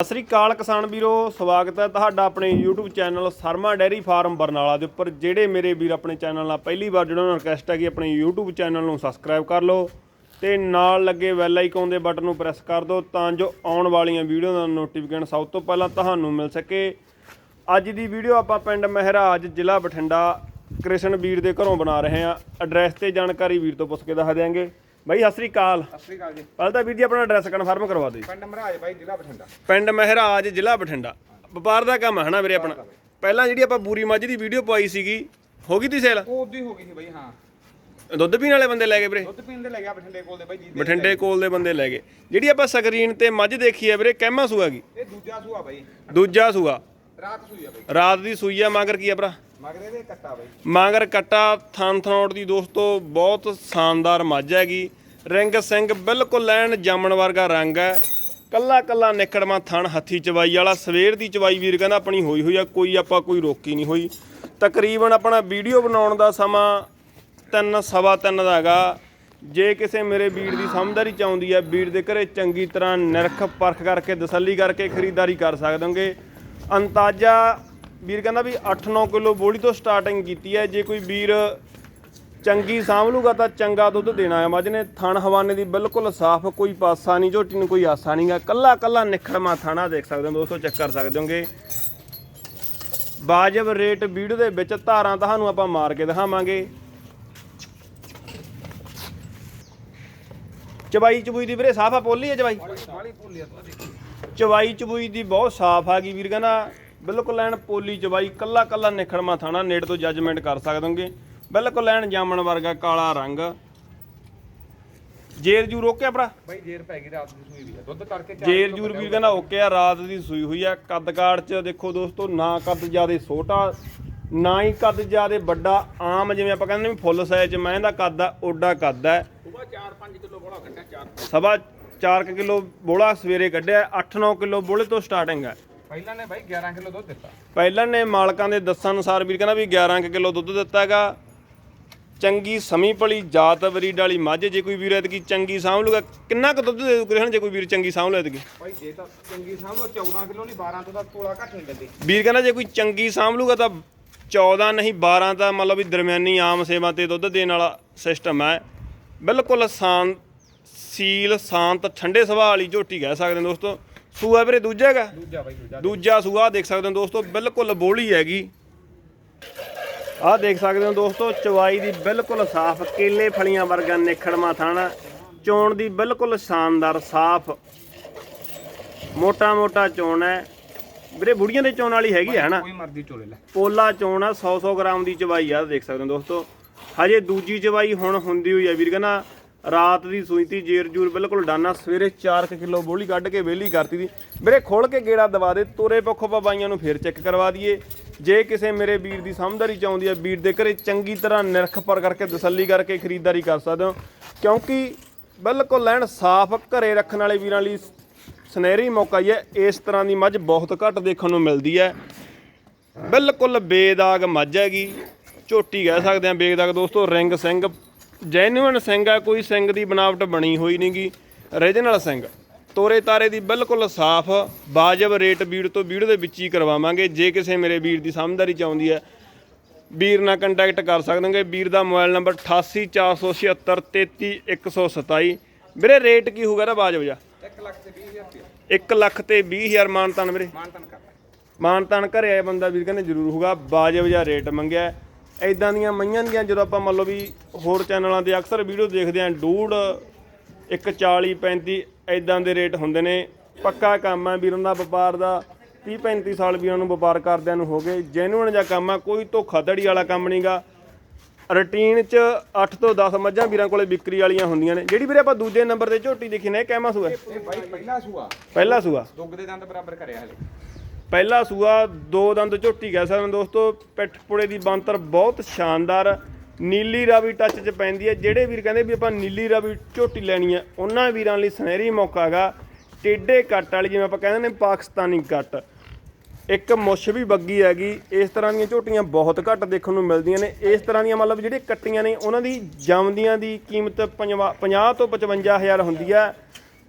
ਸਤਿ ਸ੍ਰੀ ਅਕਾਲ ਕਿਸਾਨ ਵੀਰੋ, ਸਵਾਗਤ ਹੈ ਤੁਹਾਡਾ ਆਪਣੇ YouTube channel Sharma dairy farm Barnala ਦੇ ਉੱਪਰ, ਜਿਹੜੇ ਮੇਰੇ ਵੀਰ ਆਪਣੇ ਚੈਨਲ ਨਾਲ ਪਹਿਲੀ ਵਾਰ ਜੁੜਨ ਉਹਨਾਂ ਰਿਕਵੈਸਟ ਹੈ ਕਿ ਆਪਣੇ YouTube ਚੈਨਲ ਨੂੰ ਸਬਸਕ੍ਰਾਈਬ ਕਰ ਲਓ ਤੇ ਨਾਲ ਲੱਗੇ ਬੈਲ ਆਈਕਨ ਦੇ ਬਟਨ ਨੂੰ ਪ੍ਰੈਸ ਕਰ ਦਿਓ ਤਾਂ ਜੋ ਆਉਣ ਵਾਲੀਆਂ ਵੀਡੀਓ ਦਾ ਨੋਟੀਫਿਕੇਸ਼ਨ ਸਭ ਤੋਂ ਪਹਿਲਾਂ ਤੁਹਾਨੂੰ ਮਿਲ ਸਕੇ। ਅੱਜ ਦੀ ਵੀਡੀਓ ਆਪਾਂ ਪਿੰਡ ਮਹਿਰਾਜ, ਜ਼ਿਲ੍ਹਾ ਬਠਿੰਡਾ ਕ੍ਰਿਸ਼ਨ ਵੀਰ ਦੇ ਘਰੋਂ ਬਣਾ ਰਹੇ ਹਾਂ। ਐਡਰੈਸ ਤੇ ਜਾਣਕਾਰੀ ਵੀਰ ਤੋਂ ਪੁੱਛ ਕੇ ਦੱਸ ਦਿਆਂਗੇ। ਬਾਈ ਸਤਿ ਸ੍ਰੀ ਅਕਾਲ। ਸਤਿ ਸ਼੍ਰੀ ਅਕਾਲ ਜੀ। ਪਹਿਲਾਂ ਤਾਂ ਵੀਰ ਜੀ ਆਪਣਾ ਐਡਰੈਸ ਕਨਫਰਮ ਕਰਵਾ ਦਿਓ ਪਿੰਡ ਮਹਾਰਾਜ ਬਾਈ ਜ਼ਿਲ੍ਹਾ ਬਠਿੰਡਾ। ਪਿੰਡ ਮਹਿਰਾਜ ਜ਼ਿਲ੍ਹਾ ਬਠਿੰਡਾ। ਵਪਾਰ ਦਾ ਕੰਮ ਹੈ ਨਾ ਵੀਰੇ ਆਪਣਾ। ਪਹਿਲਾਂ ਜਿਹੜੀ ਆਪਾਂ ਬੂਰੀ ਮੱਝ ਦੀ ਵੀਡੀਓ ਪਾਈ ਸੀਗੀ ਹੋ ਗਈ ਤੀ ਸੇਲ ਉਹ ਉਦੀ ਹੋ ਗਈ ਸੀ ਬਾਈ ਹਾਂ। ਦੁੱਧ ਪੀਣ ਵਾਲੇ ਬੰਦੇ ਲੈ ਗਏ ਵੀਰੇ? ਦੁੱਧ ਪੀਣ ਦੇ ਲੈ ਗਿਆ ਬਠਿੰਡੇ ਕੋਲ ਦੇ ਬਾਈ ਜੀ। ਬਠਿੰਡੇ ਕੋਲ ਦੇ ਬੰਦੇ ਲੈ ਗਏ। ਜਿਹੜੀ ਆਪਾਂ ਸਕਰੀਨ ਤੇ ਮੱਝ ਦੇਖੀ ਹੈ ਵੀਰੇ ਕਹਿਮਾ ਸੂਆ ਗਈ ਇਹ ਦੂਜਾ ਸੂਆ ਬਾਈ। ਦੂਜਾ ਸੂਆ। ਰਾਤ ਸੂਈ ਆ ਬਾਈ। ਰਾਤ ਦੀ ਸੂਈ ਆ ਮਗਰ ਕੀ ਆ ਭਰਾ? ਮਗਰੇ ਦੇ ਕੱਟਾ ਬਾਈ? ਮਗਰ ਕੱਟਾ ਥਣ ਥਣੋਟ ਦੀ ਦੋਸਤੋ, ਬਹੁਤ ਸ਼ਾਨਦਾਰ ਮੱਝ ਹੈਗੀ। ਰਿੰਗ ਸਿੰਘ ਬਿਲਕੁਲ ਐਨ ਜਾਮਣ ਵਰਗਾ ਰੰਗ ਹੈ। ਕੱਲਾ ਕੱਲਾ ਨਿਕੜਮਾ ਥਣ ਹੱਥੀ ਚਵਾਈ ਵਾਲਾ, ਸਵੇਰ ਦੀ ਚਵਾਈ ਵੀਰ ਕਹਿੰਦਾ ਆਪਣੀ ਹੋਈ ਹੋਈ ਆ, ਕੋਈ ਆਪਾਂ ਕੋਈ ਰੋਕੀ ਨਹੀਂ ਹੋਈ। ਤਕਰੀਬਨ ਆਪਣਾ ਵੀਡੀਓ ਬਣਾਉਣ ਦਾ ਸਮਾਂ ਤਿੰਨ, ਸਵਾ ਤਿੰਨ ਦਾ ਹੈਗਾ। ਜੇ ਕਿਸੇ ਮੇਰੇ ਵੀਰ ਦੀ ਸਮਝਦਾਰੀ ਚਾਹੁੰਦੀ ਹੈ, ਵੀਰ ਦੇ ਘਰੇ ਚੰਗੀ ਤਰ੍ਹਾਂ ਨਿਰਖ ਪਰਖ ਕਰਕੇ, ਤਸੱਲੀ ਕਰਕੇ ਖਰੀਦਦਾਰੀ ਕਰ ਸਕਦੇ ਅੰਤਾਜ਼ਾ ਵੀਰ ਕਹਿੰਦਾ ਵੀ 8-9 ਕਿਲੋ ਬੋਲੀ ਤੋਂ ਸਟਾਰਟਿੰਗ ਕੀਤੀ ਹੈ। ਜੇ ਕੋਈ ਵੀਰ ਚੰਗੀ ਸਾਂਭ ਲੂਗਾ ਤਾਂ ਚੰਗਾ ਦੁੱਧ ਦੇਣਾ ਹੈ। ਮੱਝ ਨੇ ਥਣ ਹਵਾਨੇ ਦੀ ਬਿਲਕੁਲ ਸਾਫ਼ ਕੋਈ ਪਾਸਾ ਨਹੀਂ ਝੋਟੀ ਨੂੰ ਕੋਈ ਆਸਾ ਨਹੀਂਗਾ ਕੱਲਾ ਕੱਲਾ ਨਿਖੜਮਾ ਥਾਣਾ ਦੇਖ ਸਕਦੇ ਹੋ ਦੋਸਤੋ ਚੈੱਕ ਕਰ ਸਕਦੇ ਹੋਗੇ। ਬਾਜਬ ਰੇਟ ਵੀਡੀਓ ਦੇ ਵਿੱਚ ਧਾਰਾਂ ਤੁਹਾਨੂੰ ਆਪਾਂ ਮਾਰ ਕੇ ਦਿਖਾਵਾਂਗੇ। ਚਬਾਈ ਚਬੂਈ ਦੀ ਵੀਰੇ ਸਾਫ਼ ਆ ਪੋਲੀ ਹੈ ਚਬਾਈ? ਤੁਹਾਡੀ ਚਵਾਈ ਚਬੂਈ ਦੀ ਬਹੁਤ ਸਾਫ਼ ਆ ਗਈ ਵੀਰ ਕਹਿੰਦਾ। ਬਿਲਕੁਲ ਐਨ ਪੋਲੀ ਚਵਾਈ ਕੱਲਾ ਕੱਲਾ ਨਿਖੜਮਾ ਥਾਣਾ ਨੇੜ ਤੋਂ ਜੱਜਮੈਂਟ ਕਰ ਸਕਦੋਗੇ ਬਿਲਕੁਲ ਐਨ ਜਾਮਣ ਵਰਗਾ ਕਾਲਾ ਰੰਗ। ਜੇਰ ਜੂ ਰੋਕਿਆ ਭਰਾ? ਬਾਈ ਜੇਰ ਪੈ ਗਈ ਰਾਤ ਦੀ ਸੂਈ ਵੀ ਆ। ਦੁੱਧ ਕਰਕੇ ਜੇਰ ਜੂਰ ਕੱਢਿਆ ਵੀਰ ਕਹਿੰਦਾ ਓਕੇ ਆ ਰਾਤ ਦੀ ਸੂਈ ਹੋਈ ਆ। ਕੱਦ ਕਾੜ ਚ ਦੇਖੋ ਦੋਸਤੋ ਨਾ ਕੱਦ ਜਿਆਦੇ ਛੋਟਾ ਨਾ ਹੀ ਕੱਦ ਜਿਆਦੇ ਵੱਡਾ। ਆਮ ਜਿਵੇਂ ਆਪਾਂ ਕਹਿੰਦੇ ਨੇ ਫੁੱਲ ਸਾਈਜ਼ ਚ ਮੈਂ ਦਾ ਕੱਦ ਆ ਓਡਾ ਕੱਦ ਹੈ ਸੁਬਾ 4-5 ਕਿਲੋ ਬੋਲਾ ਕੱਟਿਆ 4 ਸਵਾ 4 ਕਿਲੋ ਬੋਲਾ ਸਵੇਰੇ ਕੱਢਿਆ 8-9 ਕਿਲੋ ਬੋਲੇ ਤੋਂ ਸਟਾਰਟਿੰਗ ਹੈ ਪਹਿਲਾਂ ਨੇ ਬਾਈ 11 ਕਿਲੋ ਦੁੱਧ ਦਿੱਤਾ। ਪਹਿਲਾਂ ਨੇ ਮਾਲਕਾਂ ਦੇ ਦੱਸਣ ਅਨੁਸਾਰ ਵੀਰ ਕਹਿੰਦਾ ਵੀ 11 ਕੁ ਕਿਲੋ ਦੁੱਧ ਦਿੱਤਾ ਹੈਗਾ। ਚੰਗੀ ਸਮੀ ਪਲੀ ਜਾਤ ਬਰੀਡ ਵਾਲੀ ਮੱਝ ਜੇ ਕੋਈ ਵੀਰ ਐਤਕੀ ਚੰਗੀ ਸਾਂਭ ਲੂਗਾ ਕਿੰਨਾ ਕੁ ਦੁੱਧ ਦੇ ਦੂ ਗ੍ਰਹਿਣ ਜੇ ਕੋਈ ਵੀਰ ਚੰਗੀ ਸਾਂਭ ਲੂ ਐਤਕੀ? ਬਾਈ ਜੇ ਤਾਂ ਚੰਗੀ ਸਾਹਮਣੇ 14 ਕਿਲੋ ਨਹੀਂ 12 ਤੋਂ ਤਾਂ ਤੋਲਾ ਘੱਟ ਨਹੀਂ ਦਿੰਦੀ। ਵੀਰ ਕਹਿੰਦਾ ਜੇ ਕੋਈ ਚੰਗੀ ਸਾਂਭ ਲੂਗਾ ਤਾਂ 14 ਨਹੀਂ 12 ਤਾਂ ਮੰਨ ਲਓ ਵੀ ਦਰਮਿਆਨੀ ਆਮ ਸੇਵਾ ਤੇ ਦੁੱਧ ਦੇਣ ਵਾਲਾ ਸਿਸਟਮ ਹੈ। ਬਿਲਕੁਲ ਸ਼ਾਂਤ ਸੀਲ ਸ਼ਾਂਤ ਠੰਡੇ ਸੁਭਾਅ ਵਾਲੀ ਝੋਟੀ ਕਹਿ ਸਕਦੇ ਦੋਸਤੋ। ਸੂਆ ਵੀਰੇ ਦੂਜਾ ਹੈਗਾ? ਦੂਜਾ ਬਾਈ ਦੂਜਾ। ਦੂਜਾ ਸੂਆ ਦੇਖ ਸਕਦੇ ਹੋ ਦੋਸਤੋ ਬਿਲਕੁਲ ਬੋਲੀ ਹੈਗੀ। ਆਹ ਦੇਖ ਸਕਦੇ ਹੋ ਦੋਸਤੋ ਚਵਾਈ ਦੀ ਬਿਲਕੁਲ ਸਾਫ਼ ਕੇਲੇ ਫਲੀਆਂ ਵਰਗਾ ਨਿਖੜਮਾ ਥਾਣਾ ਚੋਣ ਦੀ ਬਿਲਕੁਲ ਸ਼ਾਨਦਾਰ ਸਾਫ਼। ਮੋਟਾ ਮੋਟਾ ਚੋਣ ਹੈ। ਵੀਰੇ ਬੁੜੀਆਂ ਦੇ ਚੋਣ ਵਾਲੀ ਹੈਗੀ ਹੈ ਨਾ? ਕੋਈ ਮਰਜ਼ੀ ਚੋਲੇ ਲੈ। ਪੋਲਾ ਚੋਣ ਆ 100 100 ਗ੍ਰਾਮ ਦੀ ਚਵਾਈ ਆ ਦੇਖ ਸਕਦੇ ਹੋ ਦੋਸਤੋ। ਹਜੇ ਦੂਜੀ ਚਵਾਈ ਹੁਣ ਹੁੰਦੀ ਹੋਈ ਆ ਵੀਰ ਕਹਿੰਦਾ ਰਾਤ ਦੀ ਸੂਈਤੀ ਜੇਰ ਜੂਰ, ਬਿਲਕੁਲ ਡਾਨਾ, ਸਵੇਰੇ 4 ਕਿਲੋ ਬੋਲੀ ਕੱਢ ਕੇ ਵਿਹਲੀ ਕਰਤੀ ਦੀ। ਮੇਰੇ ਖੋਲ ਕੇ ਗੇੜਾ ਦਵਾ ਦੇ, ਤੋਰੇ ਪੱਖੋਂ ਬਾਈਆਂ ਨੂੰ ਫੇਰ ਚੈੱਕ ਕਰਵਾ ਦਈਏ। ਜੇ ਕਿਸੇ ਮੇਰੇ ਵੀਰ ਦੀ ਸਮਝਦਾਰੀ ਚਾਹੁੰਦੀ ਆ ਵੀਰ ਦੇ ਘਰੇ ਚੰਗੀ ਤਰ੍ਹਾਂ ਨਿਰਖ ਪਰ ਕਰਕੇ, ਤਸੱਲੀ ਕਰਕੇ ਖਰੀਦਦਾਰੀ ਕਰ ਸਕਦੇ ਹੋ। ਕਿਉਂਕਿ ਬਿਲਕੁਲ ਲੈਣ ਸਾਫ਼ ਘਰੇ ਰੱਖਣ ਵਾਲੇ ਵੀਰਾਂ ਲਈ ਸੁਨਹਿਰੀ ਮੌਕਾ ਹੀ ਹੈ। ਇਸ ਤਰ੍ਹਾਂ ਦੀ ਮੱਝ ਬਹੁਤ ਘੱਟ ਦੇਖਣ ਨੂੰ ਮਿਲਦੀ ਹੈ। ਬਿਲਕੁਲ ਬੇਦਾਗ ਮੱਝ ਹੈਗੀ। ਝੋਟੀ ਕਹਿ ਸਕਦੇ ਆ ਬੇਦਾਗ ਦੋਸਤੋ, ਰਿੰਗ ਸਿੰਘ ਜੈਨੂਇਨ ਸਿੰਘ ਆ ਕੋਈ ਸਿੰਘ ਦੀ ਬਣਾਵਟ ਬਣੀ ਹੋਈ ਨਹੀਂਗੀ ਰੀਜਨਲ ਸਿੰਘ ਤੋਰੇ ਤਾਰੇ ਦੀ ਬਿਲਕੁਲ ਸਾਫ਼ ਬਾਜਬ ਰੇਟ ਵੀਡ ਤੋਂ ਵੀਡ ਦੇ ਵਿੱਚ ਹੀ ਕਰਵਾਵਾਂਗੇ। ਜੇ ਕਿਸੇ ਮੇਰੇ ਵੀਰ ਦੀ ਸਮਝਦਾਰੀ ਚਾਹੁੰਦੀ ਹੈ ਵੀਰ ਨਾਲ ਕੰਟੈਕਟ ਕਰ ਸਕਦੇ ਹੋ ਵੀਰ ਦਾ ਮੋਬਾਈਲ ਨੰਬਰ 8847633127 ਵੀਰੇ ਰੇਟ ਕੀ ਹੋਊਗਾ ਇਹਦਾ ਬਾਜਬ ਜਾ 1 ਲੱਖ ਤੇ 20000 ਰੁਪਏ 1 ਲੱਖ ਤੇ 20000 ਮਾਨਤਾਨ ਵੀਰੇ। ਮਾਨਤਨ ਕਰਦਾ ਮਾਨਤਾਨ ਘਰੇ ਆਇਆ ਬੰਦਾ ਵੀਰ ਕਹਿੰਦੇ ਜ਼ਰੂਰ ਹੋਊਗਾ। ਬਾਜਬ ਜਿਹਾ ਰੇਟ ਮੰਗਿਆ। ਐਦਾਂ ਦੀਆਂ ਮਈਆਂ ਦੀਆਂ ਜਦੋਂ ਆਪਾਂ ਮੰਨ ਲਓ ਵੀ ਹੋਰ ਚੈਨਲਾਂ ਤੇ ਅਕਸਰ ਵੀਡੀਓ ਦੇਖਦੇ ਆਂ ਡੂੜ 140 35 ਐਦਾਂ ਦੇ ਰੇਟ ਹੁੰਦੇ ਨੇ। ਪੱਕਾ ਕੰਮ ਹੈ ਵੀਰਾਂ ਦਾ ਵਪਾਰ ਦਾ 30 35 ਸਾਲ ਵੀਰਾਂ ਨੂੰ ਵਪਾਰ ਕਰਦਿਆਂ ਨੂੰ ਹੋ ਗਏ ਜੈਨੂਇਨ ਜਿਹਾ ਕੰਮ ਆ ਕੋਈ ਧੋਖਾਧੜੀ ਵਾਲਾ ਕੰਮ ਨਹੀਂਗਾ ਰੂਟੀਨ ਚ 8 ਤੋਂ 10 ਮੱਝਾਂ ਵੀਰਾਂ ਕੋਲੇ ਵਿਕਰੀ ਵਾਲੀਆਂ ਹੁੰਦੀਆਂ ਨੇ। ਜਿਹੜੀ ਵੀਰੇ ਆਪਾਂ ਦੂਜੇ ਨੰਬਰ ਤੇ ਝੋਟੀ ਦੇਖੀ ਨੇ ਇਹ ਕਹਿਮਾ ਸੂਆ? ਇਹ ਬਾਈ ਪਹਿਲਾ ਸੂਆ। ਪਹਿਲਾ ਸੂਆ। ਦੁੱਗ ਦੇ ਦੰਦ ਬਰਾਬਰ ਕਰਿਆ ਹਲੇ। ਪਹਿਲਾ ਸੂਆ, ਦੋ ਦੰਦ ਝੋਟੀ ਕਹਿ ਸਕਦੇ ਦੋਸਤੋ। ਪਿੱਠ ਪੁੜੇ ਦੀ ਬੰਤਰ ਬਹੁਤ ਸ਼ਾਨਦਾਰ। ਨੀਲੀ ਰਾਵੀ ਟੱਚ 'ਚ ਪੈਂਦੀ ਹੈ। ਜਿਹੜੇ ਵੀਰ ਕਹਿੰਦੇ ਵੀ ਆਪਾਂ ਨੀਲੀ ਰਾਵੀ ਝੋਟੀ ਲੈਣੀ ਹੈ, ਉਹਨਾਂ ਵੀਰਾਂ ਲਈ ਸੁਨਹਿਰੀ ਮੌਕਾ ਹੈਗਾ। ਟੇਡੇ ਕੱਟ ਵਾਲੀ, ਜਿਵੇਂ ਆਪਾਂ ਕਹਿੰਦੇ ਨੇ ਪਾਕਿਸਤਾਨੀ ਕੱਟ। ਇੱਕ ਮੁੱਛ ਵੀ ਬੱਗੀ ਹੈਗੀ। ਇਸ ਤਰ੍ਹਾਂ ਦੀਆਂ ਝੋਟੀਆਂ ਬਹੁਤ ਘੱਟ ਦੇਖਣ ਨੂੰ ਮਿਲਦੀਆਂ ਨੇ। ਇਸ ਤਰ੍ਹਾਂ ਦੀਆਂ ਮਤਲਬ ਜਿਹੜੀਆਂ ਕੱਟੀਆਂ ਨੇ, ਉਹਨਾਂ ਦੀ ਜਮਦੀਆਂ ਦੀ ਕੀਮਤ 50 ਤੋਂ 55000 ਹੁੰਦੀ ਹੈ।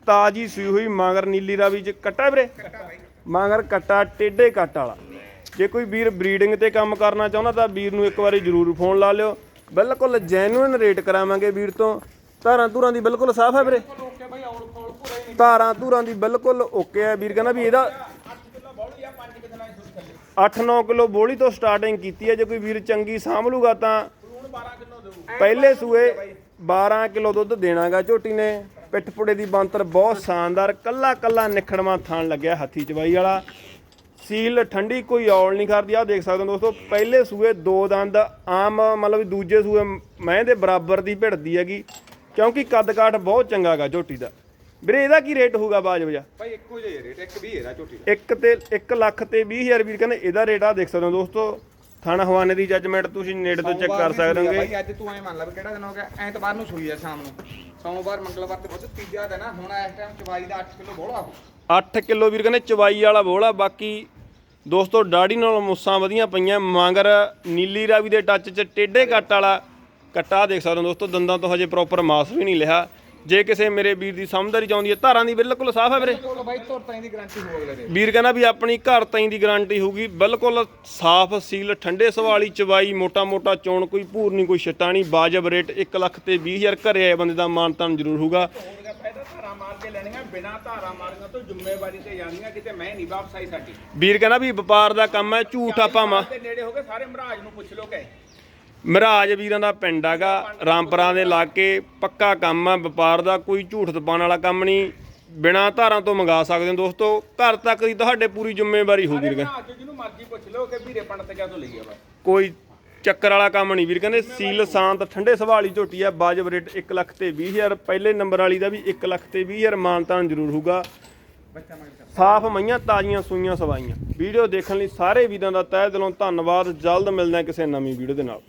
ਤਾਜੀ ਸੂਈ ਹੋਈ ਮਾਂਗਰ ਨੀਲੀ ਰਾਵੀ ਚ। ਕੱਟਾ ਵੀਰੇ? ਮਾਂਗਰ ਕੱਟਾ ਟੇਢੇ ਕੱਟ ਵਾਲਾ। ਜੇ ਕੋਈ ਵੀਰ ਬਰੀਡਿੰਗ ਤੇ ਕੰਮ ਕਰਨਾ ਚਾਹੁੰਦਾ ਤਾਂ ਵੀਰ ਨੂੰ ਇੱਕ ਵਾਰੀ ਜ਼ਰੂਰ ਫੋਨ ਲਾ ਲਿਓ। ਬਿਲਕੁਲ ਜੈਨੂਇਨ ਰੇਟ ਕਰਾਵਾਂਗੇ ਵੀਰ ਤੋਂ। ਧਾਰਾਂ ਧੂਰਾਂ ਦੀ ਬਿਲਕੁਲ ਸਾਫ਼ ਹੈ ਵੀਰੇ। ਧਾਰਾਂ ਧੂਰਾਂ ਦੀ ਬਿਲਕੁਲ ਓਕੇ ਹੈ। ਵੀਰ ਕਹਿੰਦਾ ਵੀ ਇਹਦਾ 8-9 ਕਿਲੋ ਬੋਲੀ ਤੋਂ ਸਟਾਰਟਿੰਗ ਕੀਤੀ ਹੈ। ਜੇ ਕੋਈ ਵੀਰ ਚੰਗੀ ਸਾਂਭ ਲੂਗਾ ਤਾਂ ਪਹਿਲੇ ਸੂਏ 12 ਕਿਲੋ ਦੁੱਧ ਦੇਣਾਗਾ ਝੋਟੀ ਨੇ। ਪਿੱਠ ਪੁੜੇ ਦੀ ਬੰਤਰ ਬਹੁਤ ਸ਼ਾਨਦਾਰ ਕੱਲਾ ਕੱਲਾ ਨਿਖੜਵਾ ਥਾਣ ਲੱਗਿਆ ਹੱਥੀ ਚਵਾਈ ਵਾਲਾ। ਸੀਲ ਠੰਡੀ ਕੋਈ ਔਲ ਨਹੀਂ ਕਰਦੀ ਆ ਦੇਖ ਸਕਦੇ ਹੋ ਦੋਸਤੋ ਪਹਿਲੇ ਸੂਏ ਦੋ ਦੰਦ ਆਮ ਮਤਲਬ ਦੂਜੇ ਸੂਏ ਮੈਂ ਦੇ ਬਰਾਬਰ ਦੀ ਭਿੜਦੀ ਹੈਗੀ। ਕਿਉਂਕਿ ਕੱਦ ਕਾਠ ਬਹੁਤ ਚੰਗਾਗਾ ਝੋਟੀ ਦਾ। ਵੀਰੇ ਇਹਦਾ ਕੀ ਰੇਟ ਹੋਊਗਾ ਬਾਜ ਵਜਾ? ਬਾਈ ਇੱਕੋ ਜਿਹਾ ਰੇਟ ਇੱਕ ਵੀ ਇਹਦਾ ਝੋਟੀ ਦਾ। ਇੱਕ ਤੇ 1 ਲੱਖ ਤੇ 20000 ਵੀਰ ਕਹਿੰਦੇ ਇਹਦਾ ਰੇਟ ਆ ਦੇਖ ਸਕਦੇ ਹੋ ਦੋਸਤੋ। ਥਾਣਾ ਹਵਾਨੇ ਦੀ ਜੱਜਮੈਂਟ ਤੁਸੀਂ ਨੇੜੇ ਤੋਂ ਚੈੱਕ ਕਰ ਸਕਦੇ ਹੋਗੇ। ਬਾਈ ਅੱਜ ਤੂੰ ਐ ਮੰਨ ਲੈ ਵੀ ਕਿਹੜਾ ਦਿਨ ਹੋ ਗਿਆ? ਐਤਵਾਰ ਨੂੰ ਸੂਈ ਆ ਸ਼ਾਮ ਨੂੰ। ਸੋਮਵਾਰ ਮੰਗਲਵਾਰ ਤੇ ਬਹੁਤ ਤੀਜਾ ਦਿਨ ਆ। ਹੁਣ ਇਸ ਟਾਈਮ ਚਵਾਈ ਦਾ 8 ਕਿਲੋ ਬੋਲਾ ਹੋ 8 ਕਿਲੋ ਵੀਰ ਕਹਿੰਦੇ ਚਵਾਈ ਵਾਲਾ ਬੋਲਾ ਬਾਕੀ ਦੋਸਤੋ ਡਾੜੀ ਨਾਲ ਮੁੱਸਾਂ ਵਧੀਆਂ ਪਈਆਂ ਮਾਂਗਰ ਨੀਲੀ ਰਾਵੀ ਦੇ ਟੱਚ 'ਚ ਟੇਢੇ ਕੱਟ ਵਾਲਾ ਕੱਟਾ ਦੇਖ ਸਕਦੇ ਹੋ ਦੋਸਤੋ ਦੰਦਾਂ ਤੋਂ ਹਜੇ ਪ੍ਰੋਪਰ ਮਾਸ ਵੀ ਨਹੀਂ ਲਿਆ। ਜੇ ਕਿਸੇ ਮੇਰੇ ਵੀਰ ਦੀ ਸਮਝਦਾਰੀ ਚਾਹੁੰਦੀ ਹੈ ਧਾਰਾਂ ਦੀ ਬਿਲਕੁਲ ਸਾਫ਼ ਹੈ ਵੀਰੇ। ਕੋਲ ਬਾਈ ਤੁਰ ਤਾਂ ਦੀ ਗਾਰੰਟੀ ਹੋ ਅਗਲੇ ਦੇ ਵੀਰ ਕਹਿੰਦਾ ਵੀ ਆਪਣੀ ਘਰ ਤਾਈਂ ਦੀ ਗਾਰੰਟੀ ਹੋਊਗੀ ਬਿਲਕੁਲ ਸਾਫ਼ ਸੀਲ ਠੰਡੇ ਸਵਾਲੀ ਚਵਾਈ ਮੋਟਾ ਮੋਟਾ ਚੋਣ ਕੋਈ ਭੂਰ ਨਹੀਂ ਕੋਈ ਛਟਾ ਨਹੀਂ ਵਾਜਬ ਰੇਟ 1 ਲੱਖ ਤੇ 20000 ਘਰੇ ਆਏ ਬੰਦੇ ਦਾ ਮਾਨਤਾਨ ਜ਼ਰੂਰ ਹੋਊਗਾ। ਉਹਦਾ ਫਾਇਦਾ ਧਾਰਾ ਮਾਰ ਕੇ ਲੈਣੀਆਂ ਬਿਨਾ ਧਾਰਾ ਮਾਰੀਆਂ ਤੋਂ ਜ਼ਿੰਮੇਵਾਰੀ ਤੇ ਜਾਂਦੀਆਂ ਕਿਤੇ ਮੈਂ ਨਹੀਂ ਵਾਪਸ ਆਈ ਸਾਡੀ। ਵੀਰ ਕਹਿੰਦਾ ਵੀ ਵਪਾਰ ਦਾ ਕੰਮ ਹੈ ਝੂਠ ਆਪਾਂ ਮਾ ਤੇ ਨੇੜੇ ਹੋ ਗਏ ਸਾਰੇ ਮਹਾਰਾਜ ਨੂੰ ਪੁੱਛ ਲੋ ਕਿ ਮਹਾਰਾਜ ਵੀਰਾਂ ਦਾ ਪਿੰਡ ਹੈਗਾ ਰਾਮਪੁਰਾਂ ਦੇ ਲਾਗੇ ਪੱਕਾ ਕੰਮ ਆ ਵਪਾਰ ਦਾ ਕੋਈ ਝੂਠ ਤਪਾਉਣ ਵਾਲਾ ਕੰਮ ਨਹੀਂ। ਬਿਨਾਂ ਧਾਰਾਂ ਤੋਂ ਮੰਗਾ ਸਕਦੇ ਹੋ ਦੋਸਤੋ ਘਰ ਤੱਕ ਦੀ ਤੁਹਾਡੇ ਪੂਰੀ ਜ਼ਿੰਮੇਵਾਰੀ ਹੋਊ ਵੀਰ ਜਿਹਨੂੰ ਮਰਜ਼ੀ ਪੁੱਛ ਲੋ ਕਿ ਵੀਰੇ ਪੰਡਤ ਤੇ ਕਿਆ ਤੋਂ ਲਈ ਆ ਬਸ। ਕੋਈ ਚੱਕਰ ਵਾਲਾ ਕੰਮ ਨਹੀਂ ਵੀਰ ਕਹਿੰਦੇ ਸੀਲ ਸ਼ਾਂਤ ਠੰਡੇ ਸੁਭਾਅ ਝੋਟੀ ਆ ਬਾਜਬ ਰੇਟ 1 ਲੱਖ ਤੇ 20000 ਪਹਿਲੇ ਨੰਬਰ ਵਾਲੀ ਦਾ ਵੀ 1 ਲੱਖ ਤੇ 20000 ਮਾਨਤਾਨ ਜ਼ਰੂਰ ਹੋਊਗਾ। ਸਾਫ਼ ਮਈਆਂ ਤਾਜ਼ੀਆਂ ਸੂਈਆਂ ਸਵਾਈਆਂ। ਵੀਡੀਓ ਦੇਖਣ ਲਈ ਸਾਰੇ ਵੀਰਾਂ ਦਾ ਤਹਿ ਦਿਲੋਂ ਧੰਨਵਾਦ ਜਲਦ ਮਿਲਦੇ ਹਾਂ ਕਿਸੇ ਨਵੀਂ ਵੀਡੀਓ ਦੇ ਨਾਲ।